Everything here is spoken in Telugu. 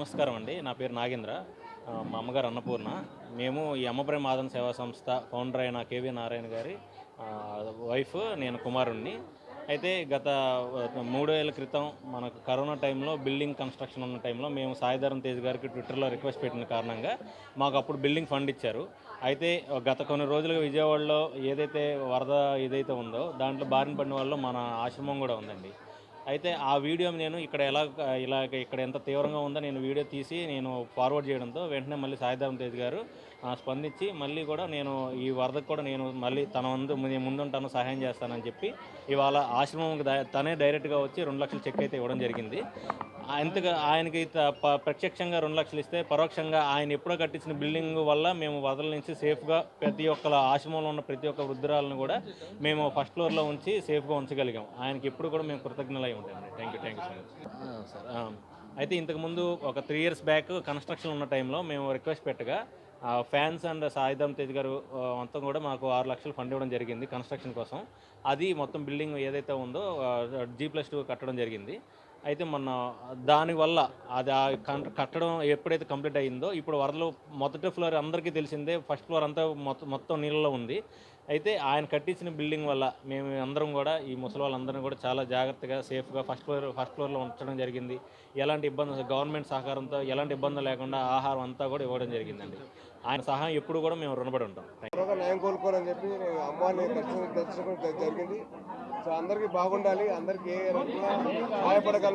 నమస్కారం అండి. నా పేరు నాగేంద్ర. మా అమ్మగారు అన్నపూర్ణ. మేము ఈ అమ్మప్రేమ ఆదరణ సేవా సంస్థ ఫౌండర్ అయిన కేవీ నారాయణ గారి వైఫ్ నేను కుమారుణ్ణి. అయితే గత మూడేళ్ళ క్రితం మనకు కరోనా టైంలో బిల్డింగ్ కన్స్ట్రక్షన్ ఉన్న టైంలో మేము సాయిధరం తేజ్ గారికి ట్విట్టర్లో రిక్వెస్ట్ పెట్టిన కారణంగా మాకు అప్పుడు బిల్డింగ్ ఫండ్ ఇచ్చారు. అయితే గత కొన్ని రోజులుగా విజయవాడలో ఏదైతే వరద ఏదైతే ఉందో దాంట్లో బారిన పడిన వాళ్ళు మన ఆశ్రమం కూడా ఉందండి. అయితే ఆ వీడియో నేను ఇక్కడ ఎలా ఇలా ఇక్కడ ఎంత తీవ్రంగా ఉందో నేను వీడియో తీసి నేను ఫార్వర్డ్ చేయడంతో వెంటనే మళ్ళీ సాయిధరం తేజ్ గారు ఆ, స్పందించి మళ్ళీ కూడా నేను ఈ వరదకు కూడా నేను మళ్ళీ తన ముందు ముందుంటాను సహాయం చేస్తానని చెప్పి ఇవాళ ఆశ్రమంకి తనే డైరెక్ట్గా వచ్చి రెండు లక్షలు చెక్ అయితే ఇవ్వడం జరిగింది. అంతగా ఆయనకి ప్రత్యక్షంగా రెండు లక్షలు ఇస్తే పరోక్షంగా ఆయన ఎప్పుడో కట్టించిన బిల్డింగ్ వల్ల మేము వదల నుంచి సేఫ్గా ప్రతి ఒక్క ఆశ్రమంలో ఉన్న ప్రతి ఒక్క వృద్ధురాలను కూడా మేము ఫస్ట్ ఫ్లోర్లో ఉంచి సేఫ్గా ఉంచగలిగాం. ఆయనకి ఎప్పుడు కూడా మేము కృతజ్ఞులై ఉంటామండి thank you thank you so much అయితే ఇంతకుముందు ఒక త్రీ ఇయర్స్ బ్యాక్ కన్స్ట్రక్షన్ ఉన్న టైంలో మేము రిక్వెస్ట్ పెట్టగా ఫ్యాన్స్ అండ్ సాయిధం తేజ్ గారు మొత్తం కూడా మాకు ఆరు లక్షలు ఫండ్ ఇవ్వడం జరిగింది కన్స్ట్రక్షన్ కోసం. అది మొత్తం బిల్డింగ్ ఏదైతే ఉందో జీ ప్లస్ టూ కట్టడం జరిగింది. అయితే మొన్న దానివల్ల అది ఆ కట్టడం ఎప్పుడైతే కంప్లీట్ అయ్యిందో ఇప్పుడు వరదలు మొదటి ఫ్లోర్ అందరికీ తెలిసిందే ఫస్ట్ ఫ్లోర్ అంతా మొత్తం మొత్తం నీళ్ళలో ఉంది. అయితే ఆయన కట్టించిన బిల్డింగ్ వల్ల మేము అందరం కూడా ఈ ముసలి వాళ్ళందరం కూడా చాలా జాగ్రత్తగా సేఫ్గా ఫస్ట్ ఫ్లోర్ ఫస్ట్ ఫ్లోర్లో ఉంచడం జరిగింది. ఎలాంటి ఇబ్బంది గవర్నమెంట్ సహకారంతో ఎలాంటి ఇబ్బంది లేకుండా ఆహారం అంతా కూడా ఇవ్వడం జరిగిందండి. ఆయన సహాయం ఎప్పుడు కూడా మేము రుణపడి ఉంటాం. త్వరగా న్యాయం కోలుకోవాలని చెప్పి అమ్మాయిని దర్శనం జరిగింది. సో అందరికీ బాగుండాలి అందరికీ ఏ రకంగా